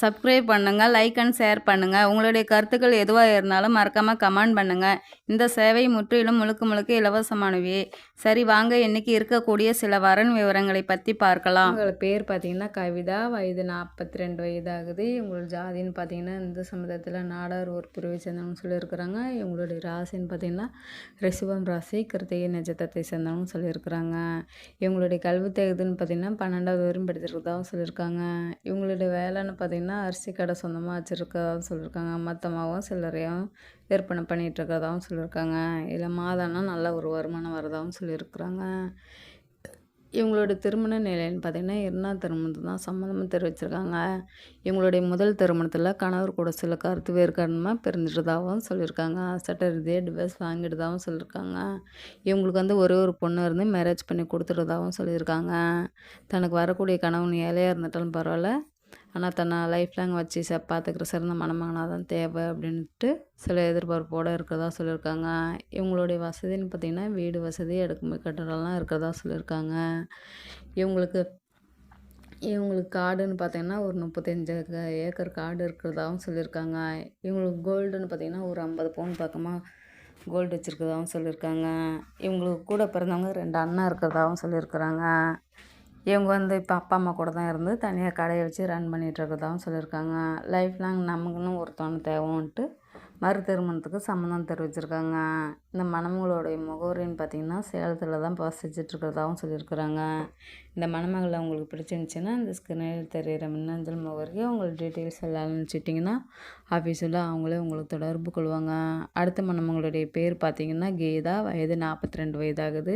Subscribe பண்ணுங்கள் like and share பண்ணுங்கள் உங்களுடைய கருத்துக்கள் எதுவாக இருந்தாலும் மறக்காமல் கமெண்ட் பண்ணுங்கள் இந்த சேவை முற்றிலும் முழுக்க முழுக்க இலவசமானவே. சரி வாங்க இன்றைக்கி இருக்கக்கூடிய சில வரன் விவரங்களை பற்றி பார்க்கலாம். உங்களோட பேர் பார்த்தீங்கன்னா கவிதா. வயது நாற்பத்தி ரெண்டு வயது ஆகுது இவங்களோட ஜாதின்னு பார்த்தீங்கன்னா இந்த சமுதாயத்தில் நாடார் ஒரு பிரிவை சேர்ந்தவங்க சொல்லியிருக்கிறாங்க. இவங்களுடைய ராசின்னு பார்த்தீங்கன்னா ரிஷபம் ராசி கிருத்திகை நட்சத்திரத்தை சேர்ந்தவங்க சொல்லியிருக்கிறாங்க. இவங்களுடைய கல்வி தகுதின்னு பார்த்தீங்கன்னா பன்னெண்டாவது வரும் படித்திருக்கிறதாகவும் சொல்லியிருக்காங்க. இவங்களுடைய வேலைன்னு பார்த்தீங்கன்னா அரிசி கடை சொந்தமாக வச்சுருக்கதாகவும் சொல்லியிருக்காங்க மொத்தமாகவும் சில்லறையாகவும் விற்பனை பண்ணிகிட்ருக்கிறதாகவும் சொல்லியிருக்காங்க இல்லை மாதம்னா நல்ல ஒரு வருமானம் வரதாகவும் சொல்லியிருக்கிறாங்க இவங்களோட திருமண நிலைன்னு பார்த்தீங்கன்னா இரண்டாம் திருமணத்து தான் சம்மந்தமாக தெரிவிச்சிருக்காங்க. இவங்களுடைய முதல் திருமணத்தில் கணவர் கூட சில கருத்து வேறுகாரணமாக பிரிஞ்சிட்டதாகவும் சொல்லியிருக்காங்க சட்ட ரீதியாக டிவைஸ் வாங்கிட்டதாகவும் சொல்லியிருக்காங்க இவங்களுக்கு வந்து ஒரே ஒரு பொண்ணு இருந்து மேரேஜ் பண்ணி கொடுத்துட்டதாகவும் சொல்லியிருக்காங்க. தனக்கு வரக்கூடிய கணவன் ஏழையாக இருந்துட்டாலும் பரவாயில்ல. ஆனால் தன்னை லைஃப் லாங் வச்சு ச பார்த்துக்கிற சிறந்த மணமகனாக தான் தேவை அப்படின்ட்டு சில எதிர்பார்ப்போடு இருக்கிறதா சொல்லியிருக்காங்க. இவங்களுடைய வசதின்னு பார்த்திங்கன்னா வீடு வசதி அடுக்குமுறை கட்டடம்லாம் இருக்கிறதா சொல்லியிருக்காங்க. இவங்களுக்கு இவங்களுக்கு காடுன்னு பார்த்தீங்கன்னா ஒரு முப்பத்தஞ்சு ஏக்கர் காடு இருக்கிறதாகவும் சொல்லியிருக்காங்க. இவங்களுக்கு கோல்டுன்னு பார்த்தீங்கன்னா ஒரு ஐம்பது பவுன் பக்கமாக கோல்டு வச்சுருக்கதாகவும் சொல்லியிருக்காங்க. இவங்களுக்கு கூட பிறந்தவங்க ரெண்டு அண்ணா இருக்கிறதாகவும் சொல்லியிருக்கிறாங்க. இவங்க வந்து இப்போ அப்பா அம்மா கூட தான் இருந்து தனியாக கடையை வச்சு ரன் பண்ணிகிட்டு இருக்கிறதாகவும் சொல்லியிருக்காங்க. லைஃப் லாங் நமக்குன்னு ஒருத்தவங்க தேவைன்ட்டு மறு திருமணத்துக்கு சம்மந்தம் தெரிவிச்சிருக்காங்க. இந்த மணமகளுடைய முகவரின்னு பார்த்தீங்கன்னா சேலத்தில் தான் வசிச்சுட்டு இருக்கிறதாகவும் சொல்லியிருக்கிறாங்க. இந்த மணமகளை அவங்களுக்கு பிடிச்சிருந்துச்சின்னா இந்த ஸ்கிரீனில் தெரிகிற மின்னஞ்சல் முகவரிக்கு உங்களுக்கு டீட்டெயில்ஸ் எல்லாம் அனுப்பிச்சிட்டிங்கன்னா ஆஃபீஸில் அவங்களே உங்களுக்கு தொடர்பு கொள்வாங்க. அடுத்த மணமகளுடைய பேர் பார்த்திங்கன்னா கீதா. வயது நாற்பத்தி ரெண்டு வயதாகுது.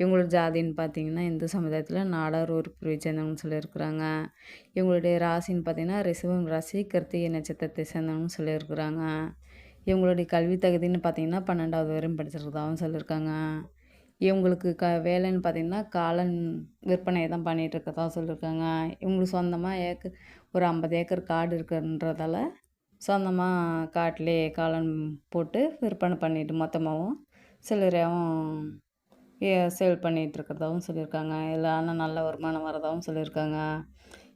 இவங்களோட ஜாதின்னு பார்த்தீங்கன்னா இந்து சமுதாயத்தில் நாடார் ஒரு பிரிவை சேர்ந்தவங்கன்னு சொல்லியிருக்கிறாங்க. இவங்களுடைய ராசின்னு பார்த்தீங்கன்னா ரிசவம் ராசி கிருத்திகை நட்சத்திரத்தை சேர்ந்தவங்கன்னு சொல்லியிருக்கிறாங்க. இவங்களுடைய கல்வி தகுதின்னு பார்த்தீங்கன்னா பன்னெண்டாவது வரையும் படிச்சிருக்கதாகவும் சொல்லியிருக்காங்க. இவங்களுக்கு க வேலைன்னு பார்த்தீங்கன்னா காளான் விற்பனை தான் பண்ணிகிட்டு சொல்லியிருக்காங்க. இவங்களுக்கு சொந்தமாக ஏக்கர் ஒரு ஐம்பது ஏக்கர் காடு இருக்குன்றதால சொந்தமாக காட்டிலே காளான் போட்டு விற்பனை பண்ணிட்டு மொத்தமாகவும் சிலரையாகவும் சேல் பண்ணிகிட்டு இருக்கிறதாகவும் சொல்லியிருக்காங்க. இதில் ஆனால் நல்ல வருமானம் வரதாகவும் சொல்லியிருக்காங்க.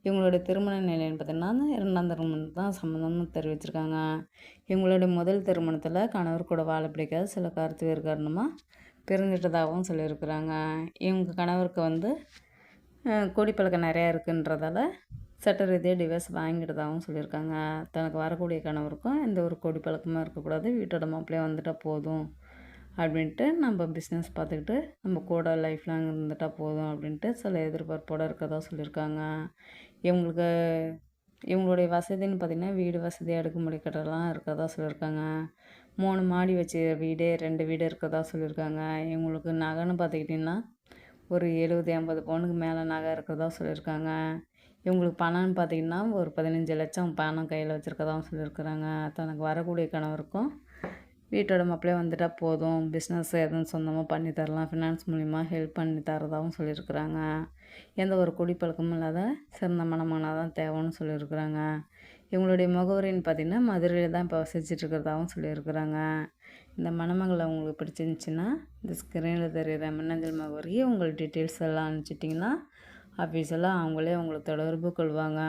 இவங்களுடைய திருமண நிலைன்னு பார்த்தீங்கன்னா இரண்டாம் திருமணம் தான் சம்மந்தம்னு தெரிவிச்சிருக்காங்க. இவங்களுடைய முதல் திருமணத்தில் கணவர் கூட வாழ பிடிக்காத. சில கருத்து வேறு காரணமாக பிரிஞ்சிட்டதாகவும் சொல்லியிருக்கிறாங்க. இவங்க கணவருக்கு வந்து அஹ், குடிப்பழக்கம் நிறையா இருக்குன்றதால சட்ட ரீதியாக டிவைஸ் வாங்கிட்டதாகவும் சொல்லியிருக்காங்க. தனக்கு வரக்கூடிய கணவருக்கும் எந்த ஒரு குடிப்பழக்கமும் இருக்கக்கூடாது. வீட்டோட மாப்பிள்ளையே வந்துட்டால் போதும். அப்படின்ட்டு நம்ம பிஸ்னஸ் பார்த்துக்கிட்டு நம்ம கூட லைஃப் லாங் இருந்துட்டால் போதும் அப்படின்ட்டு சில எதிர்பார்ப்போடு இருக்கிறதா சொல்லியிருக்காங்க. இவங்களுக்கு இவங்களுடைய வசதின்னு பார்த்திங்கன்னா வீடு வசதி அடுக்குமுறை கட்டலாம் இருக்கிறதா சொல்லியிருக்காங்க. மூணு மாடி வச்சு வீடு ரெண்டு வீடு இருக்கிறதா சொல்லியிருக்காங்க. இவங்களுக்கு நகைன்னு பார்த்துக்கிட்டிங்கன்னா ஒரு எழுபது எண்பது பவுனுக்கு மேலே நகை இருக்கிறதா சொல்லியிருக்காங்க. இவங்களுக்கு பணம்னு பார்த்திங்கன்னா ஒரு பதினஞ்சு லட்சம் பணம் கையில் வச்சுருக்கதாகவும் சொல்லியிருக்கிறாங்க. தனக்கு வரக்கூடிய கணவருக்கும் வீட்டோட மாப்பிள்ளே வந்துட்டால் போதும். பிஸ்னஸ் எதுவும் சொந்தமாக பண்ணி தரலாம். ஃபினான்ஸ் மூலிமா ஹெல்ப் பண்ணி தரதாகவும் சொல்லியிருக்கிறாங்க. எந்த ஒரு குடிப்பழக்கமும் இல்லாத சிறந்த மனமானால் தான் தேவைன்னு சொல்லியிருக்கிறாங்க. இவங்களுடைய முகவரின்னு பார்த்திங்கன்னா மதுரையில் தான் இப்போ வசிச்சுட்டு இருக்கிறதாகவும் சொல்லியிருக்கிறாங்க. இந்த மணமகளை உங்களுக்கு பிடிச்சிருந்துச்சின்னா இந்த ஸ்க்ரீனில் தெரிகிற மின்னஞ்சல் முகவரியை உங்கள் டீட்டெயில்ஸ் எல்லாம் அனுப்பிச்சிட்டிங்கன்னா ஆஃபீஸெல்லாம் அவங்களே உங்களுக்கு தொடர்பு கொள்வாங்க.